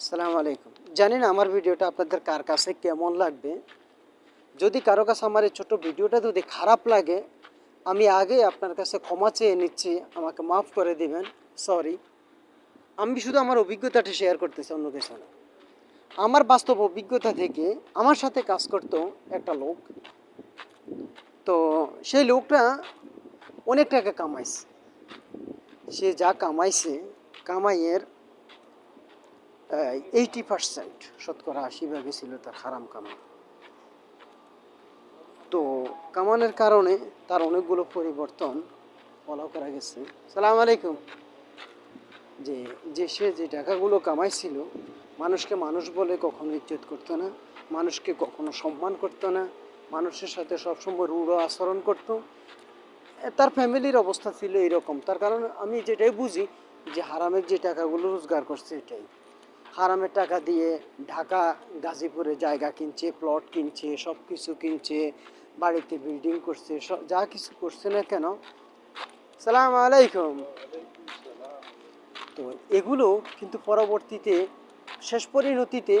আসসালামু আলাইকুম। জানি না আমার ভিডিওটা আপনাদের কার কাছে কেমন লাগবে? যদি কারও কাছে আমার এই ছোটো ভিডিওটা যদি খারাপ লাগে, আমি আগে আপনার কাছে ক্ষমা চেয়ে নিচ্ছি, আমাকে মাফ করে দিবেন। সরি। আমি শুধু আমার অভিজ্ঞতাটা শেয়ার করতেছি অন্য কিছু না। আমার বাস্তব অভিজ্ঞতা থেকে আমার সাথে কাজ করতো একটা লোক। তো সেই লোকটা অনেক টাকা কামাইছে। সে যা কামাইছে, কামাইয়ের এইটি পার্সেন্ট শতকরা আশি ভাগে ছিল তার হারাম কামাই। তো কামানোর কারণে তার অনেকগুলো পরিবর্তন ফলো করা গেছে। সালাম আলাইকুম। যে যে সে যে টাকাগুলো কামাইছিল, মানুষকে মানুষ বলে কখনো ইজ্জত করতো না, মানুষকে কখনো সম্মান করতো না, মানুষের সাথে সবসময় রূঢ় আচরণ করতো। তার ফ্যামিলির অবস্থা ছিল এরকম। তার কারণ আমি যেটাই বুঝি যে হারামের যে টাকাগুলো রোজগার করছে এটাই। হারামের টাকা দিয়ে ঢাকা, গাজীপুরে জায়গা কিনছে প্লট কিনছে সব কিছু কিনছে, বাড়িতে বিল্ডিং করছে সব যা কিছু করছে না কেন? সালাম আলাইকুম। তো এগুলো কিন্তু পরবর্তীতে, শেষ পরিণতিতে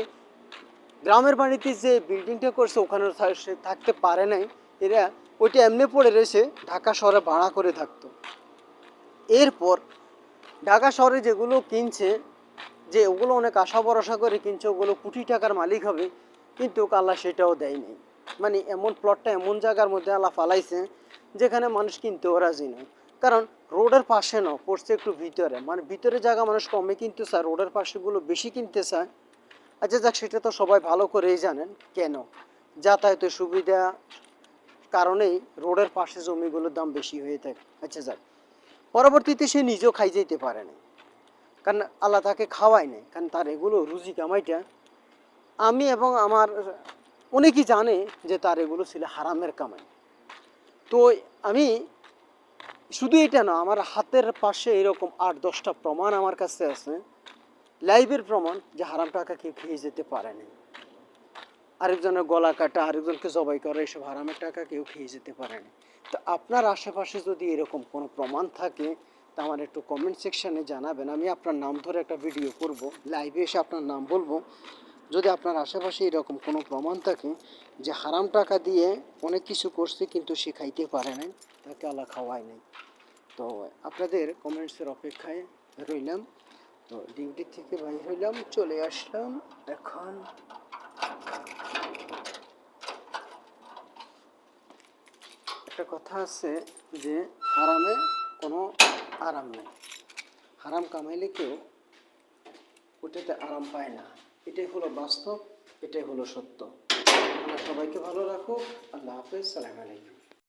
গ্রামের বাড়িতে যে বিল্ডিংটা করছে, ওখানে থাকতে পারে নাই। এরা ওইটা এমনি পড়ে রয়েছে, ঢাকা শহরে ভাড়া করে থাকতো। এরপর ঢাকা শহরে যেগুলো কিনছে যে ওগুলো অনেক আশা ভরসা করে কিনছে, ওগুলো কোটি টাকার মালিক হবে, কিন্তু আল্লাহ সেটাও দেয়নি। মানে এমন প্লটটা এমন জায়গার মধ্যে আল্লাহ ফালাইছে, যেখানে মানুষ কিনতেও রাজি নয় কারণ রোডের পাশে না, পড়ছে একটু ভিতরে। মানে ভিতরে জায়গা মানুষ কমে কিনতে চায় রোডের পাশেগুলো বেশি কিনতে চায় আচ্ছা যাক, সেটা তো সবাই ভালো করেই জানেন, কেন? যাতায়াতের সুবিধা কারণেই রোডের পাশে জমিগুলোর দাম বেশি হয়ে থাকে। আচ্ছা যাক, পরবর্তীতে সে নিজেও খাই যেতে পারে না কারণ আল্লাহ তাকে খাওয়ায় নাই, কারণ তার এগুলো রুজি কামাইটা আমি এবং আমার অনেকেই জানে যে তার এগুলো ছিল হারামের কামাই। তো আমি শুধু এটা না, আমার হাতের পাশে এরকম আট দশটা প্রমাণ আমার কাছে আছে, লাইভের প্রমাণ যে হারাম টাকা কেউ খেয়ে যেতে পারে না আরেকজনের গলা কাটা, আরেকজনকে জবাই করা, এসব হারামের টাকা কেউ খেয়ে যেতে পারে না তো আপনার আশেপাশে যদি এরকম কোনো প্রমাণ থাকে তা আমার একটু কমেন্ট সেকশানে জানাবেন। আমি আপনার নাম ধরে একটা ভিডিও করব। লাইভে এসে আপনার নাম বলব। যদি আপনার আশেপাশে এরকম কোনো প্রমাণ থাকে যে হারাম টাকা দিয়ে অনেক কিছু করছে কিন্তু সে খাইতে পারে নাই, তাকে আল্লাহ খাওয়ায় নাই। তো আপনাদের কমেন্টসের অপেক্ষায় রইলাম। তো ডিউটি থেকে বাইর হইলাম, চলে আসলাম এখন। একটা কথা আছে যে হারামে কোনো আরাম নেই। হারাম কামাইলে কেউ ওটাতে আরাম পায় না। এটাই হলো বাস্তব, এটাই হলো সত্য। আমরা সবাইকে ভালো রাখো আল্লাহ হাফেজ। সালাম আলাইকুম।